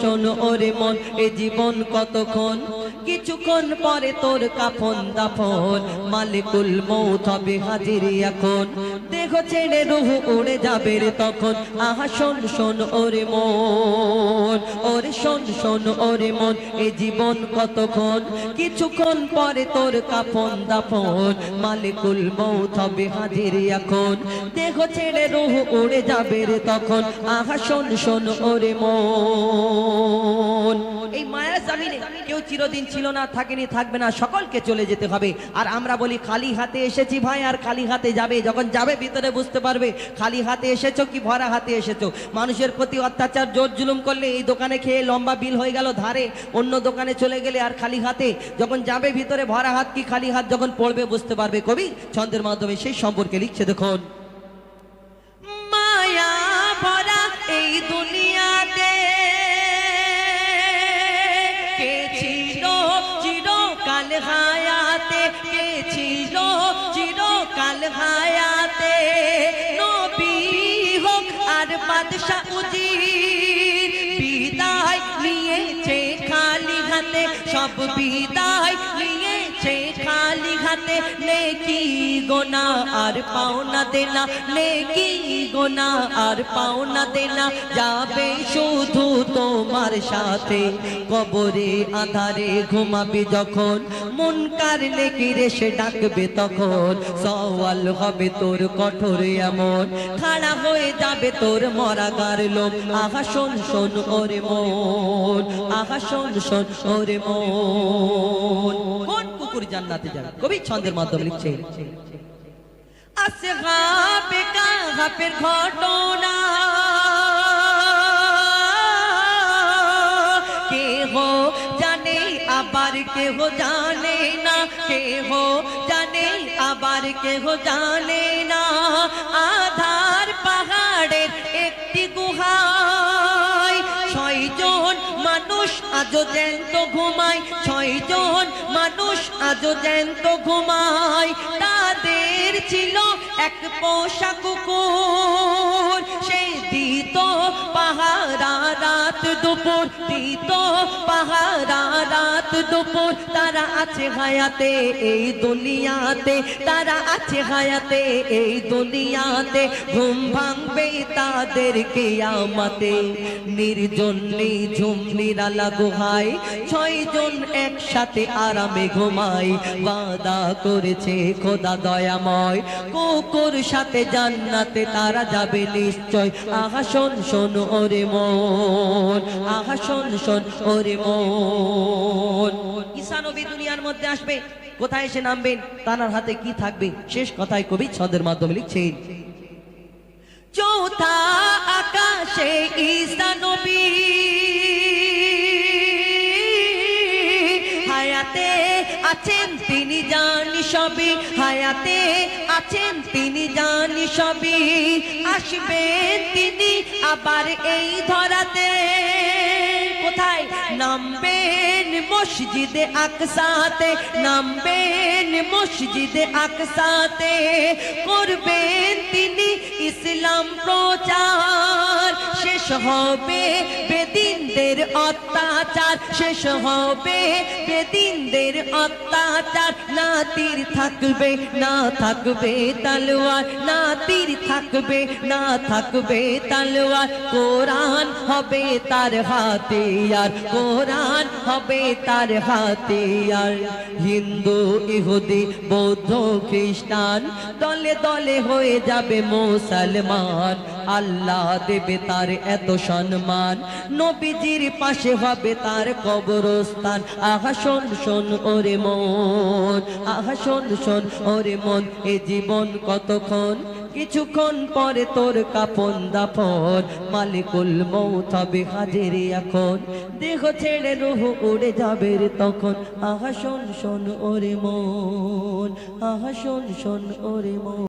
শোন ওরে মন, এ জীবন কতক্ষণ? কিছুক্ষণ পরে তোর কাফন দাফন। মালিকুল মৌত হবে হাজিরি এখন। দেহ ছেড়ে রুহু উড়ে যাবে রে তখন। আহা, শোন শোন ওরে মন, ওরে শোন শোন ওরে মন, এ জীবন কতক্ষণ? কিছুক্ষণ পরে তোর কাফন দাফন। মালিকুল মৌত হবে হাজিরি এখন। দেহ ছেড়ে রুহু উড়ে যাবে রে তখন। আহা, শোন শোন ওরে মন। এই জামিনে কেউ চিরদিন ছিল না থাকেনি থাকবে না সকলকে চলে যেতে হবে। আর আমরা বলি খালি হাতে এসেছি ভাই আর খালি হাতে যাবে। যখন যাবে ভিতরে বুঝতে পারবে খালি হাতে এসেছ কি ভরা হাতে এসেছ? মানুষের প্রতি অত্যাচার জোর জুলুম করলে এই দোকানে খেয়ে লম্বা বিল হয়ে গেল ধারে। অন্য দোকানে চলে গেলে আর খালি হাতে। যখন যাবে ভিতরে ভরা হাত কি খালি হাত যখন পড়বে বুঝতে পারবে। কবি ছন্দের মাধ্যমে সেই সম্পর্কে লিখছে দেখুন। মায়া ভরা এই দুনিয়াতে চিরকাল হায়াতে। নবী হোক আর বাদশাহ উজির, বিদায় নিয়েছে খালি হাতে, সব বিদায় নিয়েছে খালি হাতে নেকি গোনা আর পাওনা দেনা, নেকি গোনা আর পাওনা দেনা। যাবে শুধু তোমার সাথে, কবরে আধারে ঘুমাবি যখন। মন কার নেকিরে সে ডাকবে তখন। সওয়াল হবে তোর কঠোর এমন। খাড়া হয়ে যাবে তোর মরাগার লোক আহা, শোন শোন, ওরে মন। আহা, শোন শোন, ওরে মন। কোন কুকুর জান্নাতে যাবে কবি ছন্দের মাধ্যমে লিখছে। আসগাবে কাহাপের ঘটনা। জানে, আবার কেহ জানে না। জানে, আবার জানে না। আধার পাহাড়ের একটি গুহায় ছয়জন মানুষ আজও জ্যান্ত ঘুমায়। ছয়জন মানুষ আজও জ্যান্ত ঘুমায় তাদের ছিল এক পোষা কুকুর। সেই দিত পাহারা রাত দুপুর, দিত পাহারা রাত দুপুর। তারা আছে হায়াতে এই দুনিয়াতে, তারা আছে হায়াতে এই দুনিয়াতে। ঘুম ভাঙবে তাদের কেয়ামতে। নির্জন, নিঝুম, নিরালা গুহায় ছয়জন একসাথে আরামে ঘুমায়। বাদা করেছে খোদা দয়াময়। কুকুর সাথে জান্নাতে তারা যাবে নিশ্চয়। আহাসন শোন ওরে মন। আহাসন শোন ওরে মন। ঈশানবী দুনিয়ার মধ্যে আসবে। কোথায় এসে নামবেন? তানার হাতে কি থাকবে? শেষ কথায় কবি ছদের মাধ্যমে লিখছেন, চৌথা জানি সবই হায়াতে আছেন তিনি জানি সবই। আসবেন তিনি আবার এই ধরাতে। কোথায়? নামবেন মসজিদে আকসাতে, নামবেন মসজিদে আকসাতে। করবেন তিনি ইসলাম প্রচার। শেষ হবে বেদিনদের অত্যাচার। শেষ হবে বেদিনদের অত্যাচার। না তীর থাকবে, না থাকবে তালোয়ার। না তীর থাকবে, না থাকবে তালোয়ার। কোরআন হবে তার হাতে আর কোরআন হবে তার হাতে আর হিন্দু, ইহুদি, বৌদ্ধ, খ্রিস্টান, দলে দলে হয়ে যাবে মুসলমান। আল্লাহ দেবে তার এত সম্মান। নবীজির পাশে হবে তার কবরস্থান। আহা শোন শোন ওরে মন। আহা শোন শোন ওরে মন। এ জীবন কতক্ষণ? কিছুক্ষণ পরে তোর কাপন দাপন, মালিকুল মৌত হবে হাজির এখন। দেহ ছেড়ে রুহ উড়ে যাবে তখন। আহা শোন শোন ওরে মন, আহা শোন শোন ওরে মন।